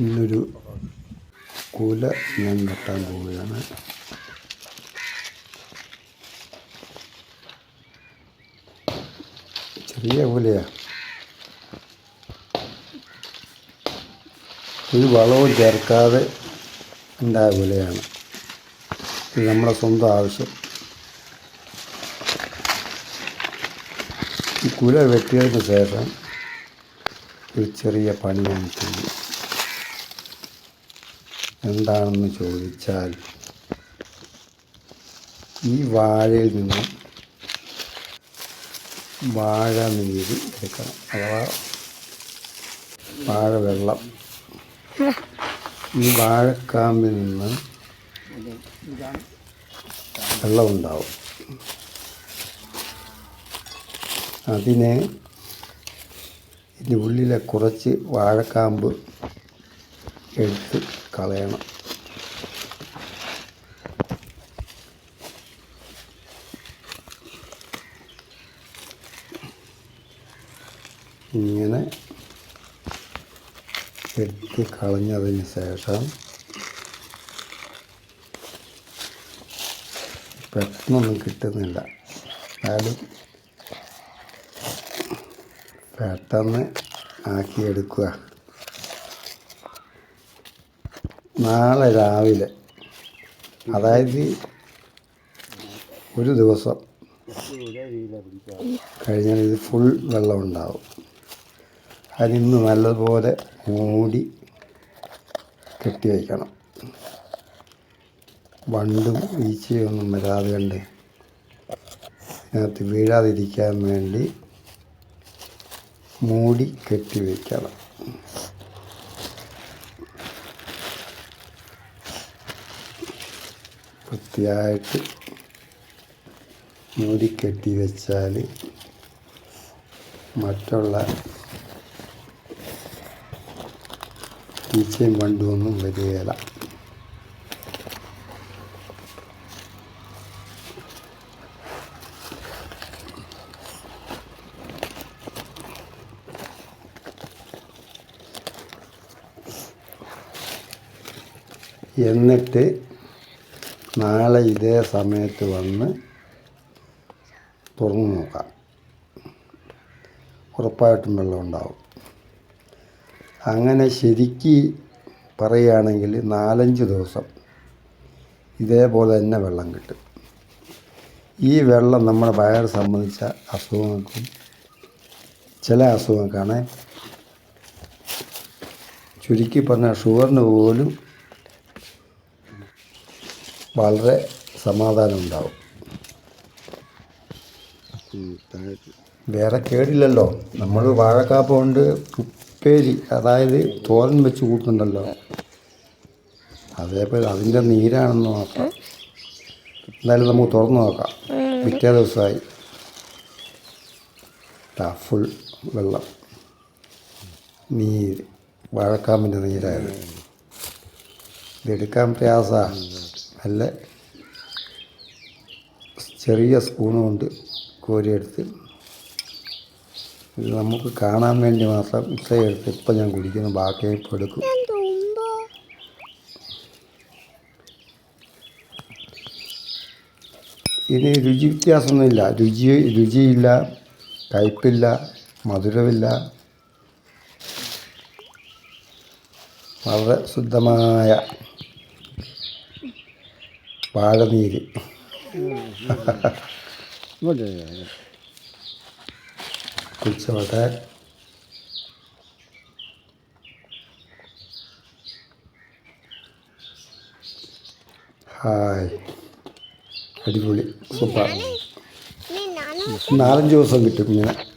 ഇന്നൊരു കുല ഞാൻ വെട്ടാൻ പോവുകയാണ്. ചെറിയ കുലയാ. ഒരു വളവും ചേർക്കാതെ ഉണ്ടായ കുലയാണ്. ഇത് നമ്മുടെ സ്വന്തം ആവശ്യം. ഈ കുല വെട്ടിയതിന് ശേഷം ഒരു ചെറിയ പണി ഞാൻ ചെയ്യും എന്താണെന്ന് ചോദിച്ചാൽ ഈ വാഴയിൽ നിന്ന് വാഴ നീര് എടുക്കണം. അഥവാ വാഴ വെള്ളം ഈ വാഴക്കാമ്പിൽ നിന്ന് വെള്ളമുണ്ടാവും അതിനെ ഇതിന്റെ ഉള്ളിലെ കുറച്ച് വാഴക്കാമ്പ് എടുത്ത് കളയണം. ഇങ്ങനെ എടുത്ത് കളഞ്ഞതിന് ശേഷം പെട്ടെന്നൊന്നും കിട്ടുന്നില്ല. എന്നാലും പെട്ടെന്ന് ആക്കിയെടുക്കുക. നാളെ രാവിലെ. അതായത് ഒരു ദിവസം കഴിഞ്ഞാൽ ഇത് ഫുൾ വെള്ളം ഉണ്ടാവും. അതിന്ന് നല്ലതുപോലെ മൂടി കെട്ടി വയ്ക്കണം വണ്ടും ഈച്ചയൊന്നും വരാതെ കണ്ട് അതിനകത്ത് വീഴാതിരിക്കാൻ വേണ്ടി മൂടി കെട്ടി വയ്ക്കണം വൃത്തിയായിട്ട് മൂടിക്കെട്ടി വെച്ചാൽ മറ്റുള്ള ഈച്ചയും വണ്ടുമൊന്നും വരികയില്ല എന്നിട്ട് നാളെ ഇതേ സമയത്ത് വന്ന് തുറന്നു നോക്കാം. ഉറപ്പായിട്ടും വെള്ളം ഉണ്ടാവും. അങ്ങനെ ശരിക്ക് പറയുകയാണെങ്കിൽ നാലഞ്ച് ദിവസം ഇതേപോലെ തന്നെ വെള്ളം കിട്ടും. ഈ വെള്ളം നമ്മുടെ വയറ് സംബന്ധിച്ച അസുഖങ്ങൾക്കും ചില അസുഖങ്ങൾക്കാണ് ചുരുക്കി പറഞ്ഞാൽ ഷുഗറിന് പോലും വളരെ സമാധാനം ഉണ്ടാവും. വേറെ കേടില്ലല്ലോ. നമ്മൾ വാഴക്കാപ്പ കൊണ്ട് ഉപ്പേരി അതായത് തോരൻ വെച്ച് കൂട്ടുന്നുണ്ടല്ലോ. അതേപോലെ അതിന്റെ നീരാണെന്ന് നോക്കാം. എന്തായാലും നമുക്ക് തുറന്നു നോക്കാം. പിറ്റേ ദിവസമായി. ഫുൾ വെള്ളം. നീര് വാഴക്കാമ്പിന്റെ നീരായത്. ഇതെടുക്കാൻ പ്രയാസമാണ്. നല്ല ചെറിയ സ്പൂൺ കൊണ്ട് കോരിയെടുത്ത് ഇത് നമുക്ക് കാണാൻ വേണ്ടി മാത്രം ഇത്രയും എടുത്ത് ഇപ്പം ഞാൻ കുടിക്കുന്നു. ബാക്കി ഇപ്പോൾ എടുക്കും. ഇനി രുചി വ്യത്യാസമൊന്നുമില്ല. രുചി രുചിയില്ല കയ്പില്ല മധുരമില്ല. വളരെ ശുദ്ധമായ വാഴനീര് കുടിച്ചോട്ടെ ഹായ്. അടിപൊളി. സൂപ്പർ. നാലഞ്ച് ദിവസം കിട്ടും ഇങ്ങനെ.